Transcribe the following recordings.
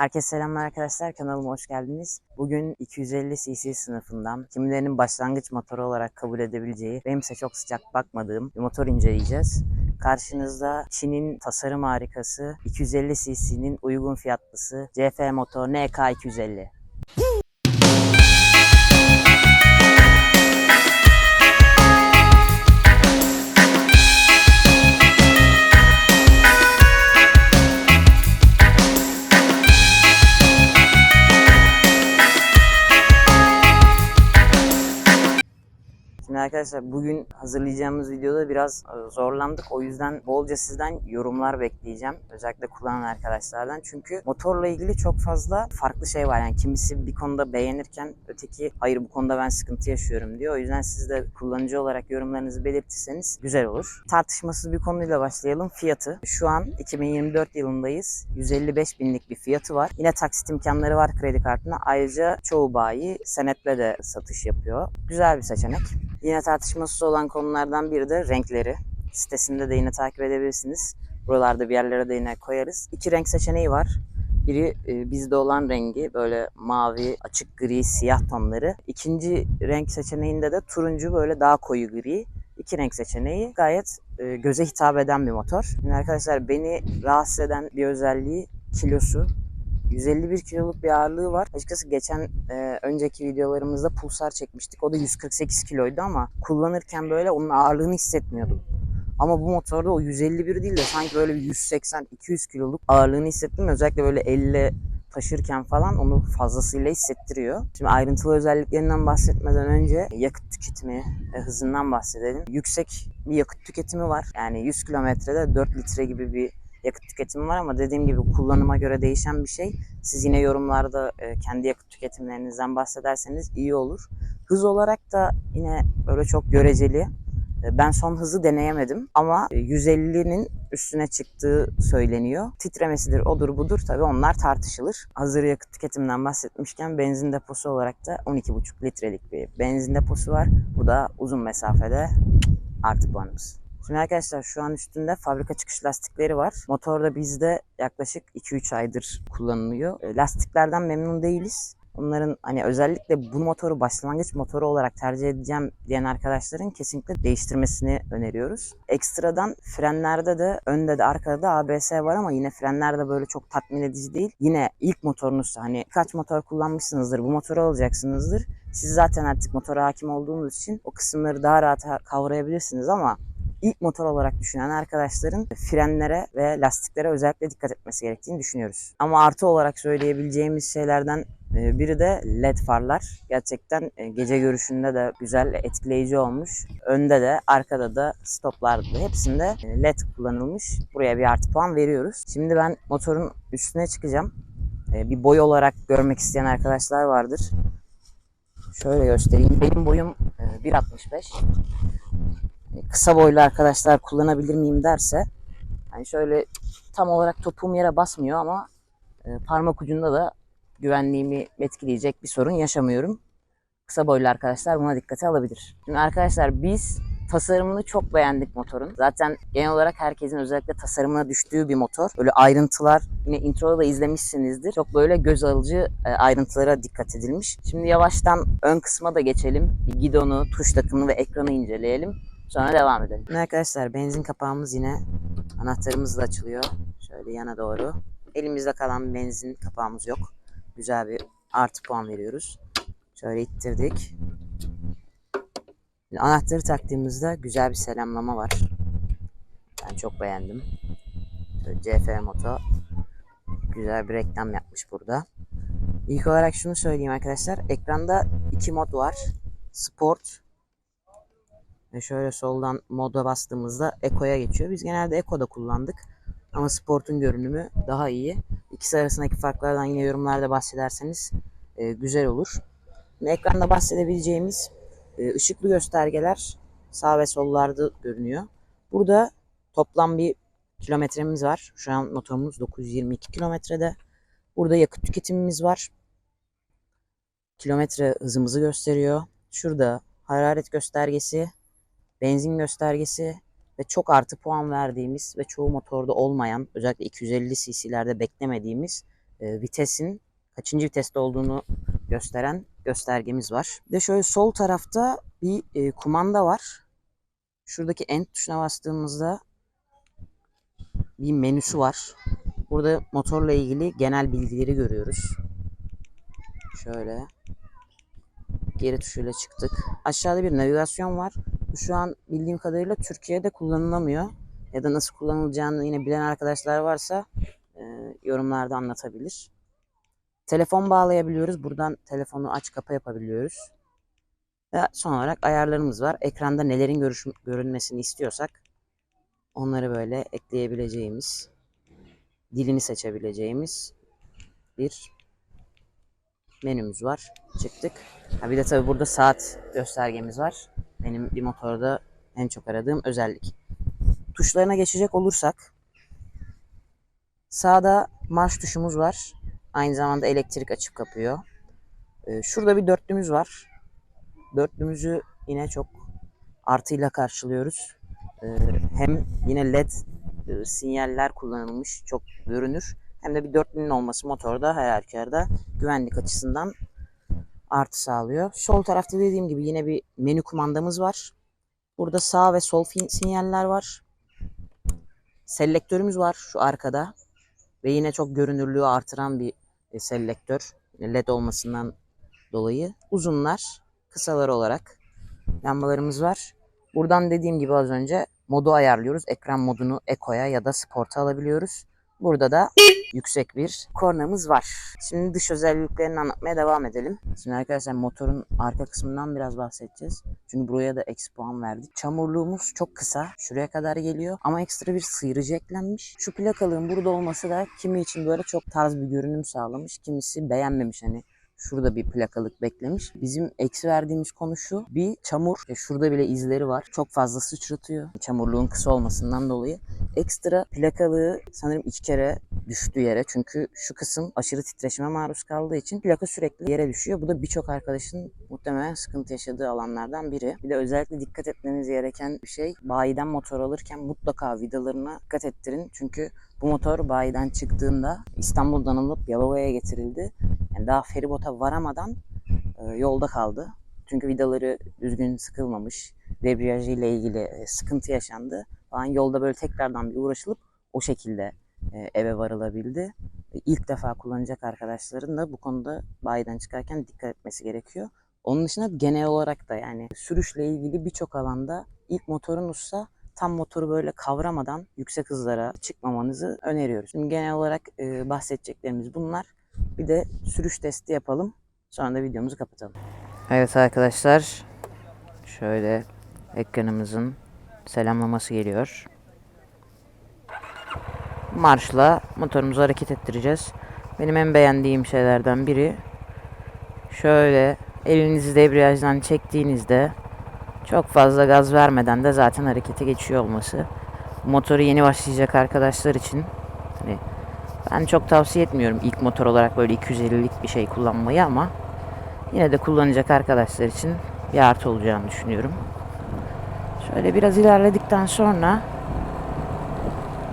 Herkese selamlar arkadaşlar. Kanalıma hoş geldiniz. Bugün 250 cc sınıfından kimilerinin başlangıç motoru olarak kabul edebileceği, benimse çok sıcak bakmadığım bir motor inceleyeceğiz. Karşınızda Çin'in tasarım harikası 250 cc'nin uygun fiyatlısı CF Motor NK250. Arkadaşlar bugün hazırlayacağımız videoda biraz e, zorlandık. O yüzden bolca sizden yorumlar bekleyeceğim. Özellikle kullanan arkadaşlardan. Çünkü motorla ilgili çok fazla farklı şey var. Yani kimisi bir konuda beğenirken öteki hayır bu konuda ben sıkıntı yaşıyorum diyor. O yüzden siz de kullanıcı olarak yorumlarınızı belirtirseniz güzel olur. Tartışmasız bir konuyla başlayalım. Fiyatı. Şu an 2024 yılındayız. 155 binlik bir fiyatı var. Yine taksit imkanları var kredi kartına. Ayrıca çoğu bayi senetle de satış yapıyor. Güzel bir seçenek. Yine tartışmasız olan konulardan biri de renkleri. Sitesinde de yine takip edebilirsiniz. Buralarda bir yerlere de yine koyarız. İki renk seçeneği var. Biri e, bizde olan rengi böyle mavi, açık gri, siyah tonları. İkinci renk seçeneğinde de turuncu böyle daha koyu gri. İki renk seçeneği gayet e, göze hitap eden bir motor. Şimdi arkadaşlar beni rahatsız eden bir özelliği kilosu. 151 kiloluk bir ağırlığı var. Açıkçası geçen e, önceki videolarımızda pulsar çekmiştik. O da 148 kiloydu ama kullanırken böyle onun ağırlığını hissetmiyordum. Ama bu motorda o 151 değil de sanki böyle bir 180-200 kiloluk ağırlığını hissettim. Özellikle böyle elle taşırken falan onu fazlasıyla hissettiriyor. Şimdi ayrıntılı özelliklerinden bahsetmeden önce yakıt tüketimi ve hızından bahsedelim. Yüksek bir yakıt tüketimi var. Yani 100 kilometrede 4 litre gibi bir yakıt tüketimi var ama dediğim gibi kullanıma göre değişen bir şey. Siz yine yorumlarda e, kendi yakıt tüketimlerinizden bahsederseniz iyi olur. Hız olarak da yine böyle çok göreceli. E, Ben son hızı deneyemedim ama e, 150'nin üstüne çıktığı söyleniyor. Titremesidir, odur budur tabii onlar tartışılır. Hazır yakıt tüketiminden bahsetmişken benzin deposu olarak da 12,5 litrelik bir benzin deposu var. Bu da uzun mesafede artı puanımız. Şimdi arkadaşlar şu an üstünde fabrika çıkış lastikleri var. Motor da bizde yaklaşık 2-3 aydır kullanılıyor. E, Lastiklerden memnun değiliz. Onların hani özellikle bu motoru başlangıç motoru olarak tercih edeceğim diyen arkadaşların kesinlikle değiştirmesini öneriyoruz. Ekstradan frenlerde de önde de arkada da ABS var ama yine frenler de böyle çok tatmin edici değil. Yine ilk motorunuz hani kaç motor kullanmışsınızdır bu motoru alacaksınızdır. Siz zaten artık motora hakim olduğunuz için o kısımları daha rahat kavrayabilirsiniz ama ilk motor olarak düşünen arkadaşların frenlere ve lastiklere özellikle dikkat etmesi gerektiğini düşünüyoruz. Ama artı olarak söyleyebileceğimiz şeylerden e, biri de led farlar. Gerçekten e, gece görüşünde de güzel, etkileyici olmuş. Önde de, arkada da, stoplarda da hepsinde e, led kullanılmış. Buraya bir artı puan veriyoruz. Şimdi ben motorun üstüne çıkacağım. Bir boy olarak görmek isteyen arkadaşlar vardır. Şöyle göstereyim. Benim boyum 1.65 kısa boylu arkadaşlar kullanabilir miyim derse hani şöyle tam olarak topuğum yere basmıyor ama e, parmak ucunda da güvenliğimi etkileyecek bir sorun yaşamıyorum. Kısa boylu arkadaşlar buna dikkate alabilir. Şimdi arkadaşlar biz tasarımını çok beğendik motorun. Zaten genel olarak herkesin özellikle tasarımına düştüğü bir motor. Böyle ayrıntılar yine introda da izlemişsinizdir. Çok böyle göz alıcı e, ayrıntılara dikkat edilmiş. Şimdi yavaştan ön kısma da geçelim. Bir gidonu, tuş takımını ve ekranı inceleyelim. Sonra devam edelim. Arkadaşlar benzin kapağımız yine anahtarımızla açılıyor. Şöyle yana doğru. Elimizde kalan benzin kapağımız yok. Güzel bir artı puan veriyoruz. Şöyle ittirdik. Şimdi anahtarı taktığımızda güzel bir selamlama var. Ben çok beğendim. Şöyle CF Moto güzel bir reklam yapmış burada. İlk olarak şunu söyleyeyim arkadaşlar. Ekranda iki mod var. Sport ve şöyle soldan moda bastığımızda Eko'ya geçiyor. Biz genelde Eko'da kullandık. Ama Sport'un görünümü daha iyi. İkisi arasındaki farklardan yine yorumlarda bahsederseniz e, güzel olur. Şimdi ekranda bahsedebileceğimiz e, ışıklı göstergeler sağ ve sollarda görünüyor. Burada toplam bir kilometremiz var. Şu an motorumuz 922 kilometrede. Burada yakıt tüketimimiz var. Kilometre hızımızı gösteriyor. Şurada hararet göstergesi, benzin göstergesi ve çok artı puan verdiğimiz ve çoğu motorda olmayan özellikle 250 cc'lerde beklemediğimiz e, vitesin kaçıncı viteste olduğunu gösteren göstergemiz var. Bir de şöyle sol tarafta bir e, kumanda var. Şuradaki end tuşuna bastığımızda bir menüsü var. Burada motorla ilgili genel bilgileri görüyoruz. Şöyle. Geri tuşuyla çıktık. Aşağıda bir navigasyon var. Bu şu an bildiğim kadarıyla Türkiye'de kullanılamıyor. Ya da nasıl kullanılacağını yine bilen arkadaşlar varsa e, yorumlarda anlatabilir. Telefon bağlayabiliyoruz. Buradan telefonu aç kapa yapabiliyoruz. Ve son olarak ayarlarımız var. Ekranda nelerin görüş, görünmesini istiyorsak onları böyle ekleyebileceğimiz, dilini seçebileceğimiz bir menümüz var. Çıktık. Ha bir de tabii burada saat göstergemiz var. Benim bir motorda en çok aradığım özellik. Tuşlarına geçecek olursak sağda marş tuşumuz var. Aynı zamanda elektrik açıp kapıyor. Ee, şurada bir dörtlümüz var. Dörtlümüzü yine çok artıyla karşılıyoruz. Ee, hem yine led e, sinyaller kullanılmış çok görünür. Hem de bir dörtlünün olması motorda her halükarda güvenlik açısından artı sağlıyor. Sol tarafta dediğim gibi yine bir menü kumandamız var. Burada sağ ve sol sinyaller var. Selektörümüz var şu arkada. Ve yine çok görünürlüğü artıran bir e, selektör. LED olmasından dolayı. Uzunlar, kısalar olarak lambalarımız var. Buradan dediğim gibi az önce modu ayarlıyoruz. Ekran modunu Eco'ya ya da Sport'a alabiliyoruz. Burada da yüksek bir kornamız var. Şimdi dış özelliklerini anlatmaya devam edelim. Şimdi arkadaşlar motorun arka kısmından biraz bahsedeceğiz. Çünkü buraya da eksi puan verdik. Çamurluğumuz çok kısa. Şuraya kadar geliyor. Ama ekstra bir sıyırıcı eklenmiş. Şu plakalığın burada olması da kimi için böyle çok tarz bir görünüm sağlamış. Kimisi beğenmemiş hani Şurada bir plakalık beklemiş. Bizim eksi verdiğimiz konu şu. Bir çamur. E, şurada bile izleri var. Çok fazla sıçratıyor. Çamurluğun kısa olmasından dolayı. Ekstra plakalığı sanırım iki kere düştü yere. Çünkü şu kısım aşırı titreşime maruz kaldığı için plaka sürekli yere düşüyor. Bu da birçok arkadaşın muhtemelen sıkıntı yaşadığı alanlardan biri. Bir de özellikle dikkat etmeniz gereken bir şey bayiden motor alırken mutlaka vidalarına dikkat ettirin. Çünkü bu motor bayiden çıktığında İstanbul'dan alıp Yalova'ya getirildi. Yani daha feribota varamadan e, yolda kaldı. Çünkü vidaları düzgün sıkılmamış. Debriyajı ile ilgili e, sıkıntı yaşandı. Falan yolda böyle tekrardan bir uğraşılıp o şekilde e, eve varılabildi. E, İlk defa kullanacak arkadaşların da bu konuda bayiden çıkarken dikkat etmesi gerekiyor. Onun dışında genel olarak da yani sürüşle ilgili birçok alanda ilk motorun usta tam motoru böyle kavramadan yüksek hızlara çıkmamanızı öneriyoruz. Şimdi genel olarak e, bahsedeceklerimiz bunlar. Bir de sürüş testi yapalım. Sonra da videomuzu kapatalım. Evet arkadaşlar. Şöyle ekranımızın selamlaması geliyor. Marşla motorumuzu hareket ettireceğiz. Benim en beğendiğim şeylerden biri şöyle elinizi debriyajdan çektiğinizde çok fazla gaz vermeden de zaten harekete geçiyor olması. Motoru yeni başlayacak arkadaşlar için hani ben çok tavsiye etmiyorum ilk motor olarak böyle 250'lik bir şey kullanmayı ama yine de kullanacak arkadaşlar için bir artı olacağını düşünüyorum. Şöyle biraz ilerledikten sonra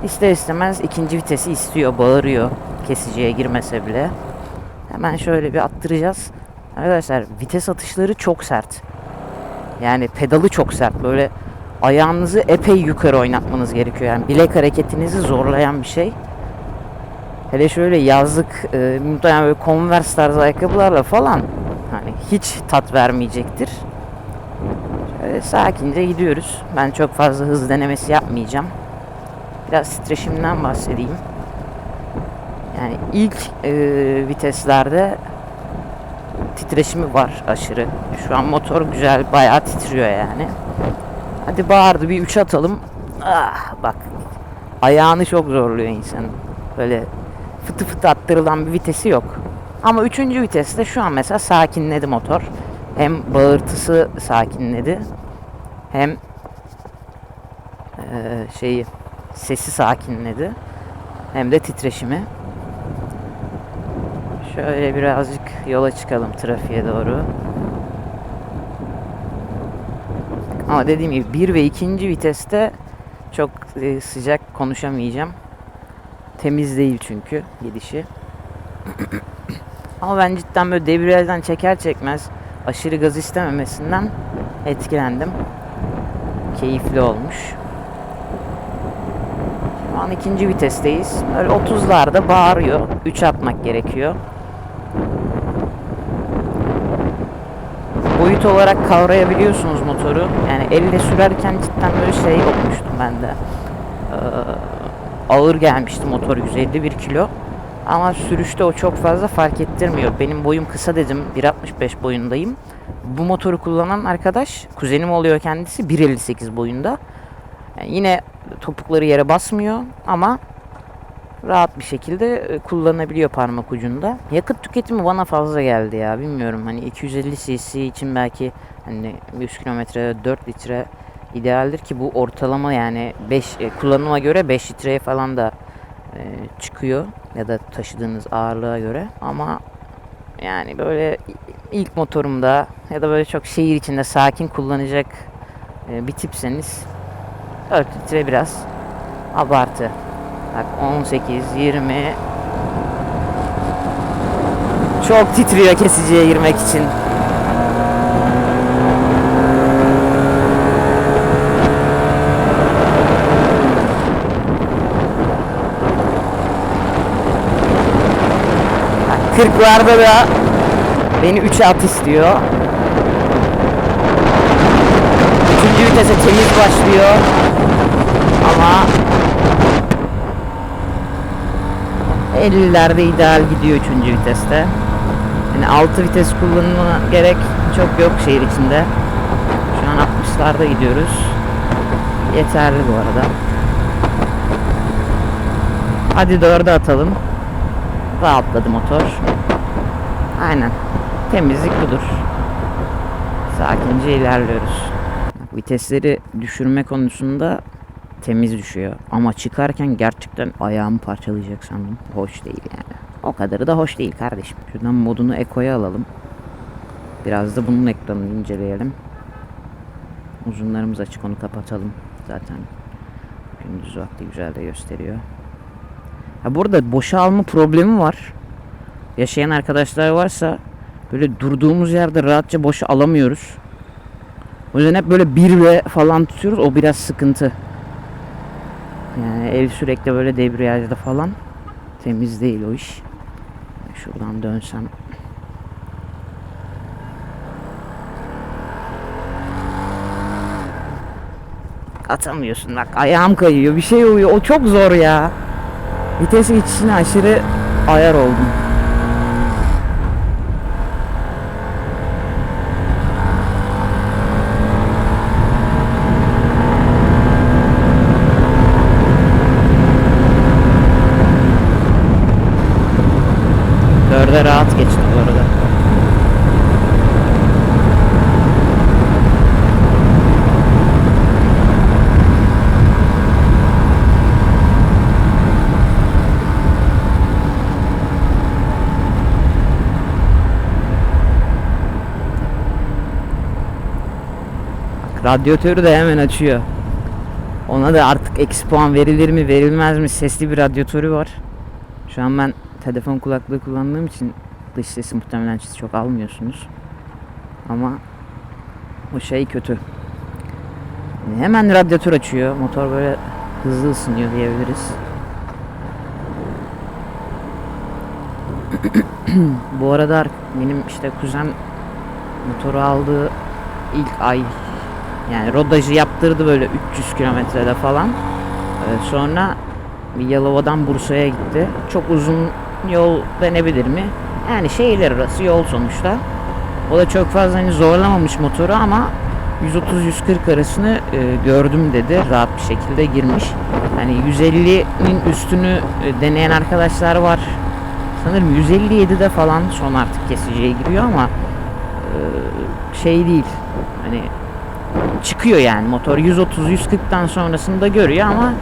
ister istemez ikinci vitesi istiyor, bağırıyor kesiciye girmese bile. Hemen şöyle bir attıracağız. Arkadaşlar vites atışları çok sert. Yani pedalı çok sert. Böyle ayağınızı epey yukarı oynatmanız gerekiyor. Yani bilek hareketinizi zorlayan bir şey. Hele şöyle yazlık e, muhtemelen böyle Converse tarzı ayakkabılarla falan hani hiç tat vermeyecektir. Şöyle sakince gidiyoruz. Ben çok fazla hız denemesi yapmayacağım. Biraz titreşimden bahsedeyim. Yani ilk e, viteslerde titreşimi var aşırı. Şu an motor güzel bayağı titriyor yani. Hadi bağırdı bir 3 atalım. Ah bak. Ayağını çok zorluyor insanın. Böyle fıtı fıtı attırılan bir vitesi yok. Ama üçüncü viteste şu an mesela sakinledi motor. Hem bağırtısı sakinledi. Hem eee, şeyi sesi sakinledi. Hem de titreşimi. Şöyle birazcık yola çıkalım trafiğe doğru. Ama dediğim gibi 1 ve 2. viteste çok e, sıcak konuşamayacağım. Temiz değil çünkü gidişi. Ama ben cidden böyle debriyajdan çeker çekmez aşırı gaz istememesinden etkilendim. Keyifli olmuş. Şu an ikinci vitesteyiz. Böyle 30'larda bağırıyor. 3 atmak gerekiyor. Boyut olarak kavrayabiliyorsunuz motoru. Yani elle sürerken cidden böyle şey olmuştum ben de. Ee, ağır gelmişti motor 151 kilo. Ama sürüşte o çok fazla fark ettirmiyor. Benim boyum kısa dedim. 1.65 boyundayım. Bu motoru kullanan arkadaş kuzenim oluyor kendisi 1.58 boyunda. Yani yine topukları yere basmıyor ama rahat bir şekilde e, kullanabiliyor parmak ucunda. Yakıt tüketimi bana fazla geldi ya. Bilmiyorum hani 250 cc için belki hani 100 kilometre 4 litre idealdir ki bu ortalama yani 5 e, kullanıma göre 5 litreye falan da e, çıkıyor ya da taşıdığınız ağırlığa göre ama yani böyle ilk motorumda ya da böyle çok şehir içinde sakin kullanacak bir tipseniz 4 litre biraz abartı. Bak 18, 20 Çok titriyor kesiciye girmek için. Bak 40'larda da beni 3'e at istiyor. Üçüncü vitese temiz başlıyor. Ama 50'lerde ideal gidiyor 3. viteste. Yani 6 vites kullanımına gerek çok yok şehir içinde. Şu an 60'larda gidiyoruz. Yeterli bu arada. Hadi 4'e atalım. Rahatladı motor. Aynen. Temizlik budur. Sakince ilerliyoruz. Vitesleri düşürme konusunda temiz düşüyor. Ama çıkarken gerçekten ayağımı parçalayacak sandım. Hoş değil yani. O kadarı da hoş değil kardeşim. Şuradan modunu Eko'ya alalım. Biraz da bunun ekranını inceleyelim. Uzunlarımız açık onu kapatalım. Zaten gündüz vakti güzel de gösteriyor. Ha burada boşa alma problemi var. Yaşayan arkadaşlar varsa böyle durduğumuz yerde rahatça boşa alamıyoruz. O yüzden hep böyle bir ve falan tutuyoruz. O biraz sıkıntı. Yani ev sürekli böyle debriyajda falan. Temiz değil o iş. Şuradan dönsem. Atamıyorsun bak ayağım kayıyor bir şey oluyor o çok zor ya. Vites geçişine aşırı ayar oldum. Dörde rahat geçti bu arada. Bak, Radyatörü de hemen açıyor. Ona da artık eksi puan verilir mi verilmez mi sesli bir radyatörü var. Şu an ben telefon kulaklığı kullandığım için dış sesi muhtemelen siz çok almıyorsunuz. Ama o şey kötü. Hemen radyatör açıyor. Motor böyle hızlı ısınıyor diyebiliriz. Bu arada benim işte kuzen motoru aldığı ilk ay yani rodajı yaptırdı böyle 300 kilometrede falan. Ee, sonra Yalova'dan Bursa'ya gitti. Çok uzun yol denebilir mi? Yani şehirler arası yol sonuçta. O da çok fazla hani zorlamamış motoru ama 130-140 arasını e, gördüm dedi. Rahat bir şekilde girmiş. Hani 150'nin üstünü e, deneyen arkadaşlar var. Sanırım 157'de falan son artık kesiciye giriyor ama e, şey değil. Hani çıkıyor yani motor 130-140'tan sonrasında görüyor ama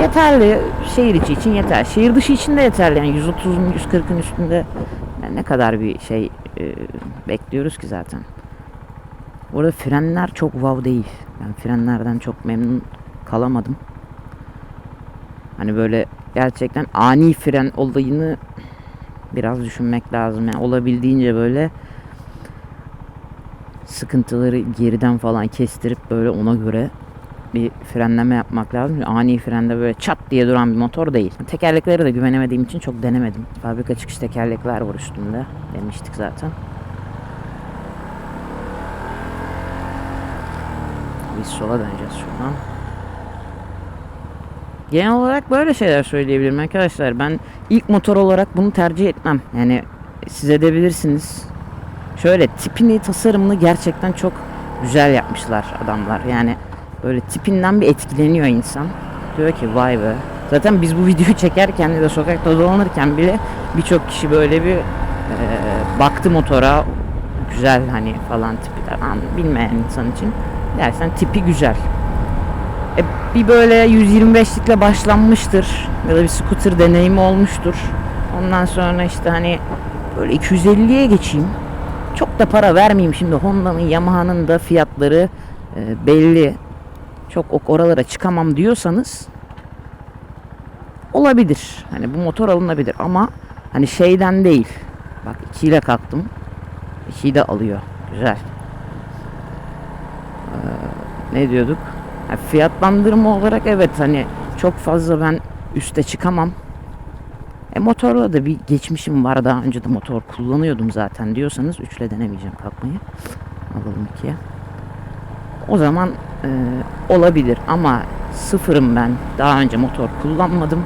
yeterli şehir içi için yeter. Şehir dışı için de yeterli yani 130'un 140'ın üstünde yani ne kadar bir şey e, bekliyoruz ki zaten. Orada frenler çok wow değil. Ben frenlerden çok memnun kalamadım. Hani böyle gerçekten ani fren olayını biraz düşünmek lazım. Yani olabildiğince böyle sıkıntıları geriden falan kestirip böyle ona göre bir frenleme yapmak lazım. Ani frende böyle çat diye duran bir motor değil. Tekerleklere de güvenemediğim için çok denemedim. Fabrika çıkış tekerlekler var üstünde. Demiştik zaten. Biz sola döneceğiz şuradan. Genel olarak böyle şeyler söyleyebilirim arkadaşlar. Ben ilk motor olarak bunu tercih etmem. Yani siz edebilirsiniz. Şöyle tipini, tasarımını gerçekten çok güzel yapmışlar adamlar. Yani böyle tipinden bir etkileniyor insan. Diyor ki vay be. Zaten biz bu videoyu çekerken ya da sokakta dolanırken bile birçok kişi böyle bir e, baktı motora güzel hani falan tipi an bilmeyen insan için gerçekten tipi güzel. E, bir böyle 125'likle başlanmıştır ya da bir scooter deneyimi olmuştur. Ondan sonra işte hani böyle 250'ye geçeyim. Çok da para vermeyeyim şimdi Honda'nın Yamaha'nın da fiyatları e, belli. Çok ok- oralara çıkamam diyorsanız olabilir. Hani bu motor alınabilir ama hani şeyden değil. Bak 2 ile kalktım. 2'yi de alıyor. Güzel. Ee, ne diyorduk? Ha, fiyatlandırma olarak evet hani çok fazla ben üste çıkamam. E motorla da bir geçmişim var. Daha önce de motor kullanıyordum zaten diyorsanız 3 ile denemeyeceğim kalkmayı. Alalım 2'ye. O zaman e, olabilir ama sıfırım ben. Daha önce motor kullanmadım.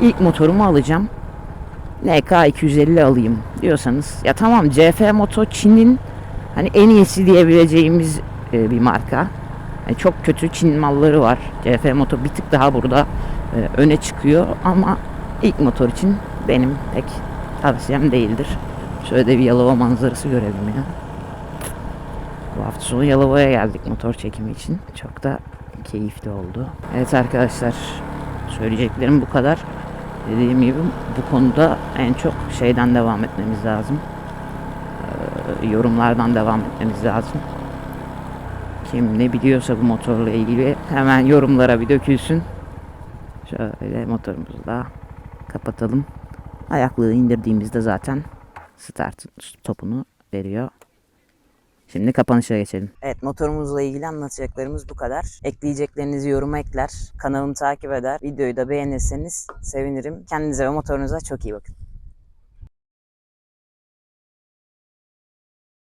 İlk motorumu alacağım. NK 250 alayım diyorsanız ya tamam CF Moto Çin'in hani en iyisi diyebileceğimiz e, bir marka. Yani çok kötü Çin malları var. CF Moto bir tık daha burada e, öne çıkıyor ama ilk motor için benim pek tavsiyem değildir. Şöyle de bir Yalova manzarası görelim ya. Bu hafta sonu Yalova'ya geldik motor çekimi için. Çok da keyifli oldu. Evet arkadaşlar söyleyeceklerim bu kadar. Dediğim gibi bu konuda en çok şeyden devam etmemiz lazım. Ee, yorumlardan devam etmemiz lazım. Kim ne biliyorsa bu motorla ilgili hemen yorumlara bir dökülsün. Şöyle motorumuzu da kapatalım. Ayaklığı indirdiğimizde zaten start topunu veriyor. Şimdi kapanışa geçelim. Evet motorumuzla ilgili anlatacaklarımız bu kadar. Ekleyeceklerinizi yoruma ekler. Kanalımı takip eder. Videoyu da beğenirseniz sevinirim. Kendinize ve motorunuza çok iyi bakın.